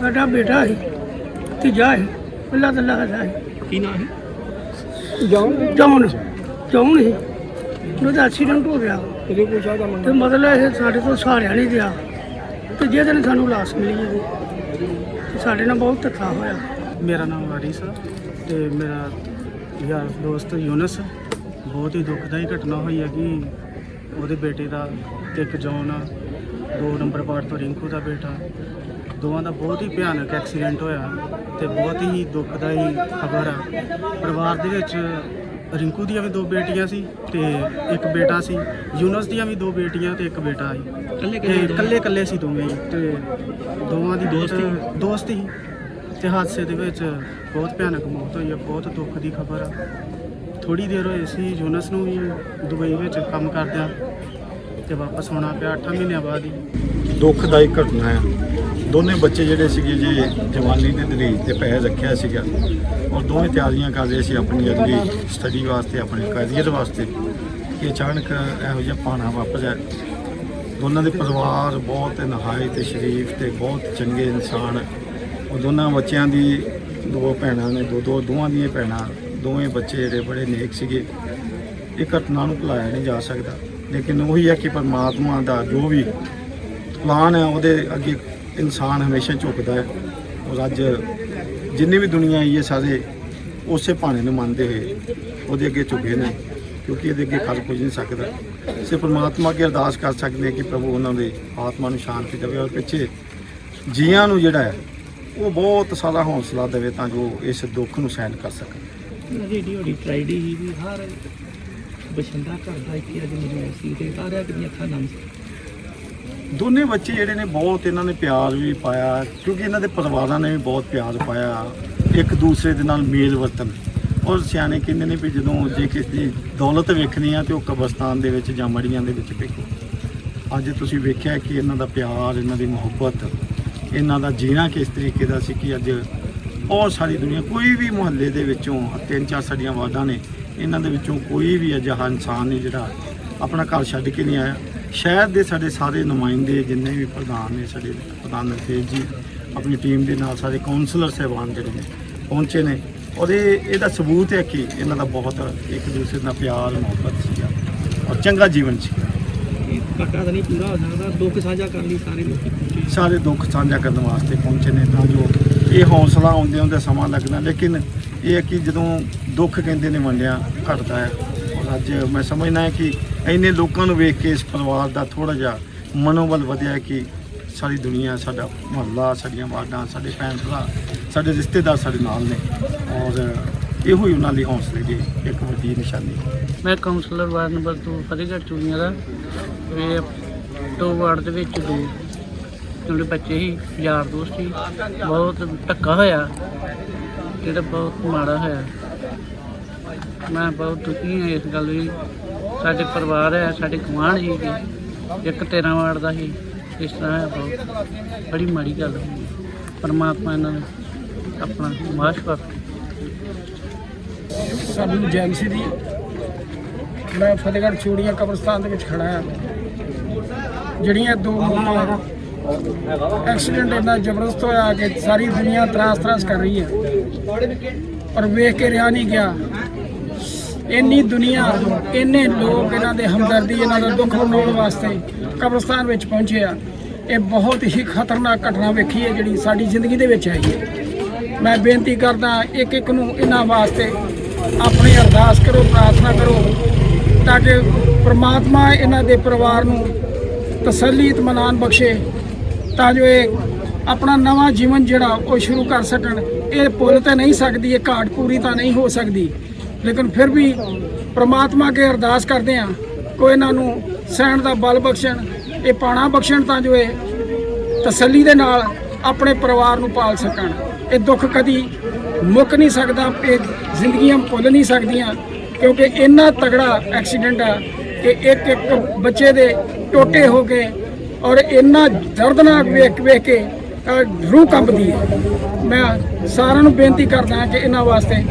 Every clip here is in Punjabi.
ਸਾਡਾ ਬੇਟਾ ਹੈ ਤੀਜਾ ਹੈ ਪਹਿਲਾ ਤਾਂ ਲੱਗਦਾ ਹੈ ਕੀ ਨਾਮ ਹੈ ਜੌਨ। ਜੌਨ ਹੀ ਉਹਦਾ ਐਕਸੀਡੈਂਟ ਹੋ ਗਿਆ। ਇਹਦੇ ਦਾ ਤੇ ਮਤਲਬ ਇਹ ਸਾਡੇ ਤੋਂ ਸਹਾਰਿਆ ਨਹੀਂ ਗਿਆ। ਤੇ ਜਿਹਦੇ ਨਾਲ ਸਾਨੂੰ ਲਾਸ ਮਿਲੀ ਹੈ ਤੇ ਸਾਡੇ ਨਾਲ ਬਹੁਤ ਧੱਕਾ ਹੋਇਆ। ਮੇਰਾ ਨਾਮ ਵਾਰਿਸ ਆ ਤੇ ਮੇਰਾ ਯਾਰ ਦੋਸਤ ਯੂਨਸ ਬਹੁਤ ਹੀ ਦੁਖਦਾਈ ਘਟਨਾ ਹੋਈ ਹੈ ਕਿ ਉਹਦੇ ਬੇਟੇ ਦਾ ਤੇ ਇੱਕ ਜੌਨ ਆ। ਦੋ ਨੰਬਰ ਵਾਰਡ ਤੋਂ ਰਿੰਕੂ ਦਾ ਬੇਟਾ। ਦੋਵਾਂ ਦਾ ਬਹੁਤ ਹੀ ਭਿਆਨਕ ਐਕਸੀਡੈਂਟ ਹੋਇਆ ਤੇ ਬਹੁਤ ਹੀ ਦੁਖਦਾਈ ਖਬਰ ਆ। ਪਰਿਵਾਰ ਦੇ ਵਿੱਚ ਰਿੰਕੂ ਦੀਆਂ ਵੀ ਦੋ ਬੇਟੀਆਂ ਸੀ ਤੇ ਇੱਕ ਬੇਟਾ ਸੀ ਯੂਨਸ ਦੀਆਂ ਵੀ ਦੋ ਬੇਟੀਆਂ ਤੇ ਇੱਕ ਬੇਟਾ ਸੀ। ਕੱਲੇ ਤੇ ਇਕੱਲੇ ਇਕੱਲੇ ਸੀ ਦੋਵੇਂ ਹੀ ਤੇ ਦੋਵਾਂ ਦੀ ਦੋਸਤ ਦੋਸਤ ਹੀ। ਤੇ ਹਾਦਸੇ ਦੇ ਵਿੱਚ ਬਹੁਤ ਭਿਆਨਕ ਮੌਤ ਹੋਈ ਹੈ ਬਹੁਤ ਦੁੱਖ ਦੀ ਖਬਰ ਆ। ਥੋੜੀ ਦੇਰ ਹੋਈ ਸੀ ਯੂਨਸ ਨੂੰ ਵੀ ਦੁਬਈ ਵਿੱਚ ਕੰਮ ਕਰਦਿਆਂ ਤੇ ਵਾਪਸ ਆਉਣਾ ਪਿਆ 8 ਮਹੀਨਿਆਂ ਬਾਅਦ ਹੀ। ਦੁਖਦਾਈ ਘਟਨਾ ਹੈ ਦੋਨੇ ਬੱਚੇ ਜਿਹੜੇ ਸੀਗੇ ਜੀ, ਜਵਾਨੀ ਦੇ ਦਲੀਲ ਤੇ ਪੈਰ ਰੱਖਿਆ ਸੀਗਾ ਔਰ ਦੋਵੇਂ ਤਿਆਰੀਆਂ ਕਰ ਰਹੇ ਸੀ ਆਪਣੀ ਅਗਲੀ ਸਟੱਡੀ ਵਾਸਤੇ, ਆਪਣੇ ਕੈਰੀਅਰ ਵਾਸਤੇ ਕਿ ਅਚਾਨਕ ਇਹੋ ਜਿਹਾ ਪਾਣਾ ਵਾਪਰਿਆ ਦੋਨਾਂ ਦੇ ਪਰਿਵਾਰ ਬਹੁਤ ਨਹਾਏ ਤੇ ਸ਼ਰੀਫ ਤੇ ਬਹੁਤ ਚੰਗੇ ਇਨਸਾਨ। ਉਹ ਦੋਨਾਂ ਬੱਚਿਆਂ ਦੀ ਦੋ ਭੈਣਾਂ ਨੇ ਦੋ ਦੋ ਦੋਵਾਂ ਦੀਆਂ ਭੈਣਾਂ, ਦੋਵੇਂ ਬੱਚੇ ਜਿਹੜੇ ਬੜੇ ਨੇਕ ਸੀਗੇ। ਇਹ ਘਟਨਾ ਨੂੰ ਭੁਲਾਇਆ ਨਹੀਂ ਜਾ ਸਕਦਾ। ਲੇਕਿਨ ਉਹੀ ਹੈ ਕਿ ਪਰਮਾਤਮਾ ਦਾ ਜੋ ਵੀ ਪਲਾਨ ਹੈ ਉਹਦੇ ਅੱਗੇ ਇਨਸਾਨ ਹਮੇਸ਼ਾ ਝੁਕਦਾ ਹੈ ਔਰ ਅੱਜ ਜਿੰਨੀ ਵੀ ਦੁਨੀਆ ਆਈ ਹੈ ਸਾਰੇ ਉਸੇ ਭਾਣੇ ਨੂੰ ਮੰਨਦੇ ਹੋਏ ਉਹਦੇ ਅੱਗੇ ਝੁਕੇ ਨੇ, ਕਿਉਂਕਿ ਇਹਦੇ ਅੱਗੇ ਕਰ ਕੁਝ ਨਹੀਂ ਸਕਦਾ। ਸੇ ਪਰਮਾਤਮਾ ਅੱਗੇ ਅਰਦਾਸ ਕਰ ਸਕਦੇ ਹਾਂ ਕਿ ਪ੍ਰਭੂ ਉਹਨਾਂ ਦੇ ਆਤਮਾ ਨੂੰ ਸ਼ਾਂਤੀ ਦੇਵੇ ਔਰ ਪਿੱਛੇ ਜੀਆਂ ਨੂੰ ਜਿਹੜਾ ਹੈ, ਉਹ ਬਹੁਤ ਸਾਰਾ ਹੌਸਲਾ ਦੇਵੇ ਤਾਂ ਜੋ ਇਸ ਦੁੱਖ ਨੂੰ ਸਹਿਣ ਕਰ ਸਕਣ। ਜਿਹੜੀ ਹੋੜੀ ਟ੍ਰਾਈਡੀ ਵੀ ਹਰ ਬਸ਼ੰਦਾ ਘਰ ਦਾ ਅੱਜ ਮਿਲਿਆ ਸੀ ਤੇ ਸਾਰਿਆਂ ਦੀਆਂ ਅੱਖਾਂ ਨਮ ਸੀ ਦੋਨੇ ਬੱਚੇ ਜਿਹੜੇ ਨੇ ਬਹੁਤ ਇਹਨਾਂ ਨੇ ਪਿਆਰ ਵੀ ਪਾਇਆ, ਕਿਉਂਕਿ ਇਹਨਾਂ ਦੇ ਪਰਿਵਾਰਾਂ ਨੇ ਵੀ ਬਹੁਤ ਪਿਆਰ ਪਾਇਆ, ਇੱਕ ਦੂਸਰੇ ਦੇ ਨਾਲ ਮੇਲ ਵਰਤਨ ਔਰ ਸਿਆਣੇ ਕਹਿੰਦੇ ਨੇ ਵੀ ਜਦੋਂ ਜੇ ਕਿਸੇ ਦੀ ਦੌਲਤ ਵੇਖਣੀ ਆ ਤੇ ਉਹ ਕਬਰਸਤਾਨ ਦੇ ਵਿੱਚ ਜਾਂ ਮੜੀਆਂ ਦੇ ਵਿੱਚ ਵੇਖੋ ਅੱਜ ਤੁਸੀਂ ਵੇਖਿਆ ਕਿ ਇਹਨਾਂ ਦਾ ਪਿਆਰ, ਇਹਨਾਂ ਦੀ ਮੁਹੱਬਤ, ਇਹਨਾਂ ਦਾ ਜੀਣਾ ਕਿਸ ਤਰੀਕੇ ਦਾ ਸੀ ਕਿ ਅੱਜ ਬਹੁਤ ਸਾਰੀ ਦੁਨੀਆ, ਕੋਈ ਵੀ ਮੁਹੱਲੇ ਦੇ ਵਿੱਚੋਂ ਤਿੰਨ ਚਾਰ ਸਾਡੀਆਂ ਵਾਰਡਾਂ ਨੇ, ਇਹਨਾਂ ਦੇ ਵਿੱਚੋਂ ਕੋਈ ਵੀ ਅਜਿਹਾ ਇਨਸਾਨ ਨਹੀਂ ਜਿਹੜਾ ਆਪਣਾ ਘਰ ਛੱਡ ਕੇ ਨਹੀਂ ਆਇਆ। ਸ਼ਹਿਰ ਦੇ ਸਾਡੇ ਸਾਰੇ ਨੁਮਾਇੰਦੇ ਜਿੰਨੇ ਵੀ ਪ੍ਰਧਾਨ ਨੇ ਸਾਡੇ ਪ੍ਰਧਾਨ ਨਰਤੇਜ ਜੀ ਆਪਣੀ ਟੀਮ ਦੇ ਨਾਲ ਸਾਰੇ ਕਾਉਂਸਲਰ ਸਹਿਬਾਨ ਜਿਹੜੇ ਨੇ ਪਹੁੰਚੇ ਨੇ। ਔਰ ਇਹ ਇਹਦਾ ਸਬੂਤ ਹੈ ਕਿ ਇਹਨਾਂ ਦਾ ਬਹੁਤ ਇੱਕ ਦੂਸਰੇ ਨਾਲ ਪਿਆਰ ਮੁਹੱਬਤ ਸੀਗਾ ਔਰ ਚੰਗਾ ਜੀਵਨ ਸੀ। ਇਹ ਘਾਟਾ ਤਾਂ ਨਹੀਂ ਪੂਰਾ ਹੋ ਸਕਦਾ ਦੁੱਖ ਸਾਂਝਾ ਕਰਨ ਲਈ ਸਾਰੇ ਲੋਕੀ ਪਹੁੰਚੇ। ਸਾਰੇ ਦੁੱਖ ਸਾਂਝਾ ਕਰਨ ਵਾਸਤੇ ਪਹੁੰਚੇ ਨੇ ਤਾਂ ਜੋ ਇਹ ਹੌਸਲਾ ਆਉਂਦੇ ਹੁੰਦੇ ਸਮਾਂ ਲੱਗਦਾ। ਲੇਕਿਨ ਇਹ ਹੈ ਕਿ ਜਦੋਂ ਦੁੱਖ ਕਹਿੰਦੇ ਨੇ ਵੰਡਿਆ ਘਟਦਾ ਹੈ। ਅੱਜ ਮੈਂ ਸਮਝਦਾ ਹਾਂ ਕਿ ਇੰਨੇ ਲੋਕਾਂ ਨੂੰ ਵੇਖ ਕੇ ਇਸ ਪਰਿਵਾਰ ਦਾ ਥੋੜਾ ਜਿਹਾ ਮਨੋਬਲ ਵਧਿਆ ਕਿ ਸਾਰੀ ਦੁਨੀਆ, ਸਾਡਾ ਮੁਹੱਲਾ, ਸਾਡੀਆਂ ਵਾਰਡਾਂ, ਸਾਡੇ ਭੈਣ ਭਰਾ, ਸਾਡੇ ਰਿਸ਼ਤੇਦਾਰ ਸਾਡੇ ਨਾਲ ਨੇ ਔਰ ਇਹੋ ਹੀ ਉਹਨਾਂ ਲਈ ਹੌਸਲੇ ਦੀ ਇੱਕ ਵੱਡੀ ਨਿਸ਼ਾਨੀ ਮੈਂ councillor ward number 2 Fatehgarh Churian ਦਾ। ਇਹ ਦੋ ਵਾਰਡ ਦੇ ਵਿੱਚ ਦੋ ਜਿਹੜੇ ਬੱਚੇ ਸੀ, ਯਾਰ ਦੋਸਤ ਸੀ, ਬਹੁਤ ਧੱਕਾ ਹੋਇਆ, ਜਿਹੜਾ ਬਹੁਤ ਮਾੜਾ ਹੋਇਆ। ਮੈਂ ਬਹੁਤ ਦੁਖੀ ਹਾਂ ਇਸ ਗੱਲ ਲਈ ਸਾਡੇ ਪਰਿਵਾਰ ਹੈ, ਸਾਡੇ ਗੁਆਂਢ ਜੀ ਜੀ। ਇੱਕ 13 ਵਾਰਡ ਦਾ ਸੀ। ਇਸ ਤਰ੍ਹਾਂ ਹੈ ਬਹੁਤ। ਬੜੀ ਮਾੜੀ ਗੱਲ ਹੋਈ ਪਰਮਾਤਮਾ ਇਹਨਾਂ ਨੂੰ ਆਪਣਾ ਮਾਸ਼ ਬਖਸ਼ੇ ਸਾਨੂੰ ਜੈਮਸੀ ਦੀ। ਮੈਂ ਫਤਿਹਗੜ੍ਹ ਚੂੜੀਆਂ ਕਬਰਸਤਾਨ ਦੇ ਵਿੱਚ ਖੜਾ ਹਾਂ। ਜਿਹੜੀਆਂ ਦੋ ਮੌਤਾਂ ਐਕਸੀਡੈਂਟ ਇੰਨਾ ਜ਼ਬਰਦਸਤ ਹੋਇਆ ਕਿ ਸਾਰੀ ਦੁਨੀਆ ਤਰਾਸ ਤਰਾਸ ਕਰ ਰਹੀ ਹੈ। ਪਰ ਵੇਖ ਕੇ ਰਿਹਾ ਨਹੀਂ ਗਿਆ। ਇੰਨੀ ਦੁਨੀਆ, ਇੰਨੇ ਲੋਕ ਇਹਨਾਂ ਦੇ ਹਮਦਰਦੀ, ਇਹਨਾਂ ਦਾ ਦੁੱਖ ਮਨਾਉਣ ਵਾਸਤੇ ਕਬਰਸਤਾਨ ਵਿੱਚ ਪਹੁੰਚੇ ਆ। ਇਹ ਬਹੁਤ ਹੀ ਖਤਰਨਾਕ ਘਟਨਾ ਵੇਖੀ ਹੈ ਜਿਹੜੀ ਸਾਡੀ ਜ਼ਿੰਦਗੀ ਦੇ ਵਿੱਚ ਆਈ ਹੈ। ਮੈਂ ਬੇਨਤੀ ਕਰਦਾ ਇੱਕ ਇੱਕ ਨੂੰ ਇਹਨਾਂ ਵਾਸਤੇ ਆਪਣੀ ਅਰਦਾਸ ਕਰੋ, ਪ੍ਰਾਰਥਨਾ ਕਰੋ, ਤਾਂ ਕਿ ਪ੍ਰਮਾਤਮਾ ਇਹਨਾਂ ਦੇ ਪਰਿਵਾਰ ਨੂੰ ਤਸੱਲੀ ਇਤਮਾਨਾਨ ਬਖਸ਼ੇ, ਤਾਂ ਜੋ ਇਹ ਆਪਣਾ ਨਵਾਂ ਜੀਵਨ ਜਿਹੜਾ ਉਹ ਸ਼ੁਰੂ ਕਰ ਸਕਣ। ਇਹ ਭੁੱਲ ਤਾਂ ਨਹੀਂ ਸਕਦੀ, ਇਹ ਘਾਟ ਪੂਰੀ ਤਾਂ ਨਹੀਂ ਹੋ ਸਕਦੀ। ਲੇਕਿਨ ਫਿਰ ਵੀ ਪ੍ਰਮਾਤਮਾ ਅੱਗੇ ਅਰਦਾਸ ਕਰਦੇ ਆ ਕੋਈ ਇਹਨਾਂ ਨੂੰ ਸਹਿਣ ਦਾ ਬਲ ਬਖਸ਼ਣ, ਇਹ ਪਾਣਾ ਬਖਸ਼ਣ ਤਾਂ ਜੋ ਇਹ ਤਸੱਲੀ ਦੇ ਨਾਲ ਆਪਣੇ ਪਰਿਵਾਰ ਨੂੰ ਪਾਲ ਸਕਣ। ਇਹ ਦੁੱਖ ਕਦੀ ਮੁੱਕ ਨਹੀਂ ਸਕਦਾ, ਇਹ ਜ਼ਿੰਦਗੀਆਂ ਭੁੱਲ ਨਹੀਂ ਸਕਦੀਆਂ, ਕਿਉਂਕਿ ਇੰਨਾ ਤਗੜਾ ਐਕਸੀਡੈਂਟ ਆ ਕਿ ਇੱਕ ਇੱਕ ਬੱਚੇ ਦੇ ਟੋਟੇ ਹੋ ਗਏ ਔਰ ਇੰਨਾ ਦਰਦਨਾਕ ਵੇਖ ਵੇਖ ਕੇ ਰੂਹ ਕੰਬਦੀ ਹੈ। ਮੈਂ ਸਾਰਿਆਂ ਨੂੰ ਬੇਨਤੀ ਕਰਦਾ ਹਾਂ ਕਿ ਇਹਨਾਂ ਵਾਸਤੇ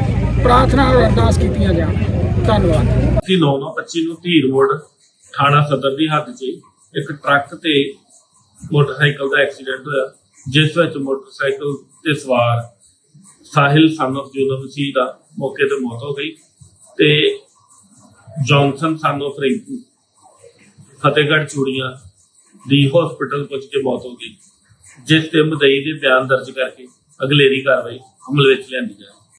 ਪ੍ਰਾਰਥਨਾ ਔਰ ਅਰਦਾਸ ਕੀਤੀਆਂ ਜਾਣ ਧੰਨਵਾਦ। ਅਸੀਂ 925 ਨੂੰ ਧੀਰ ਰੋਡ ਥਾਣਾ ਸਦਰ ਦੀ ਹੱਦ 'ਚ ਇੱਕ ਟਰੱਕ ਤੇ ਮੋਟਰਸਾਈਕਲ ਦਾ ਐਕਸੀਡੈਂਟ ਹੋਇਆ, ਜਿਸ ਵਿੱਚ ਮੋਟਰਸਾਈਕਲ ਤੇ ਸਵਾਰ ਸਾਹਿਲ ਸਨ of ਜੂਨਸ ਮਸੀਹ ਦਾ ਮੌਕੇ ਤੇ ਮੌਤ ਹੋ ਗਈ ਤੇ Johnson son of Rinku Fatehgarh Churian the hospital ਪਹੁੰਚ ਕੇ ਮੌਤ ਹੋ ਗਈ, ਜਿਸ ਤੇ ਮਦਈ ਦੇ ਬਿਆਨ ਦਰਜ ਕਰਕੇ ਅਗਲੇਰੀ ਕਾਰਵਾਈ ਅਮਲ ਵਿੱਚ ਲਿਆਂਦੀ ਜਾਏ